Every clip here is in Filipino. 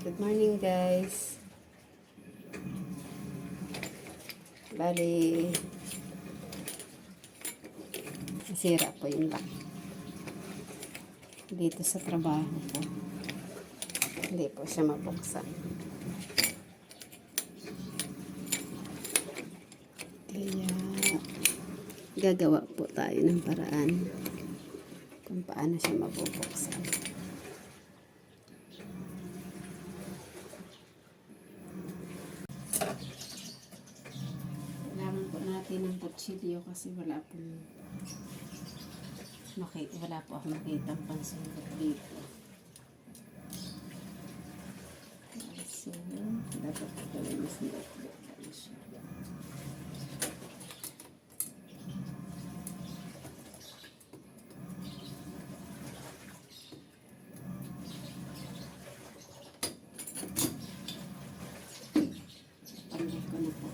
Good morning guys. Bali, nasira po yung lock. Dito sa trabaho ko. Hindi po siya mabuksan. Kaya, gagawa po tayo ng paraan kung paano siya mabubuksan. Kailangan po natin ng kutsilyo kasi wala pong makita, wala po ako makita ang pansundot dito. So, dapat po pala mas nilagyan siya. Pangit ko na po.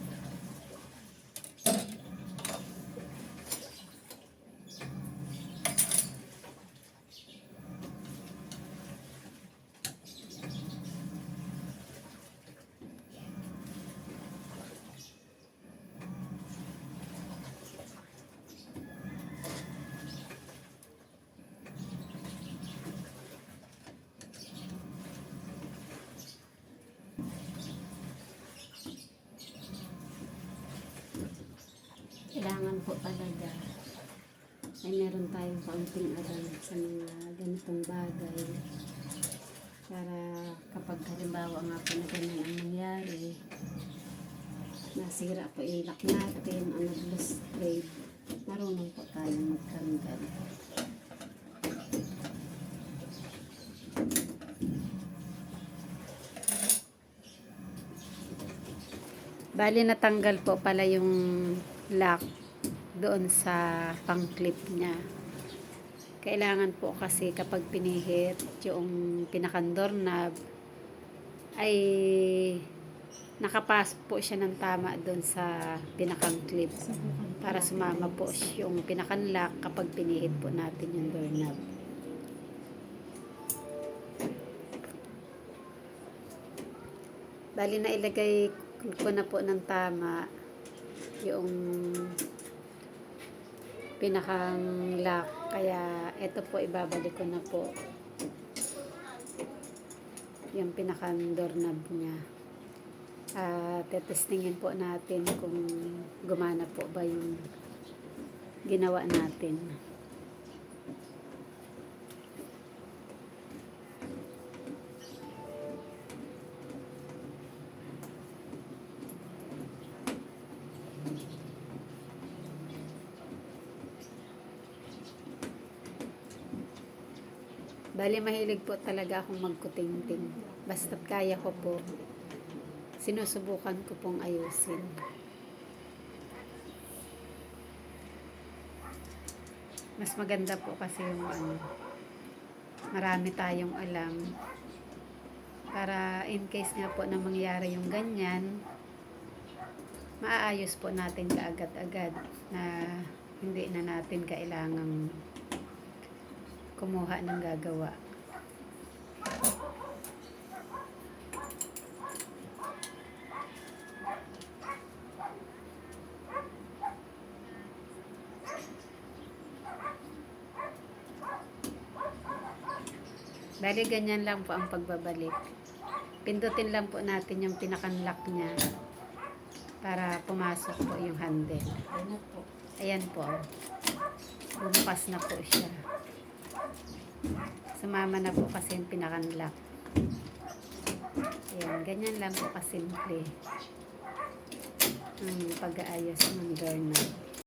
Kailangan po talaga ay meron tayong kaunting alam sa mga ganitong bagay para kapag halimbawa nga po na ganyan ang nangyari nasira po yung lock natin ang nag-lost trade marunong po tayong magkaranggal. Bali natanggal po pala yung lock doon sa pang-clip niya. Kailangan po kasi kapag pinihit yung pinakandor knob ay nakapasok po siya ng tama doon sa pinakang clip para sumama po yung pinakan lock kapag pinihit po natin yung doorknob. Bali na ilagay ko na po ng tama yung pinakang lock. Kaya ito po ibabalik ko na po yung pinakang doorknob niya. At tetestingin po natin kung gumana po ba yung ginawa natin. Bali, mahilig po talaga akong magkutingting. Basta't kaya ko po, sinusubukan ko pong ayusin. Mas maganda po kasi yung ano, marami tayong alam. Para in case nga po na mangyari yung ganyan, maaayos po natin kaagad-agad na hindi na natin kailangang kumuha ng gagawa. Bali, ganyan lang po ang pagbabalik. Pindutin lang po natin yung pinakanlock niya para pumasok po yung handle. Ano po? Ayan po. Bumukas na po siya. Sumama na po kasi yung pinakanlock. Ayan, ganyan lang po kasimple ang pag-aayos ng doorknob.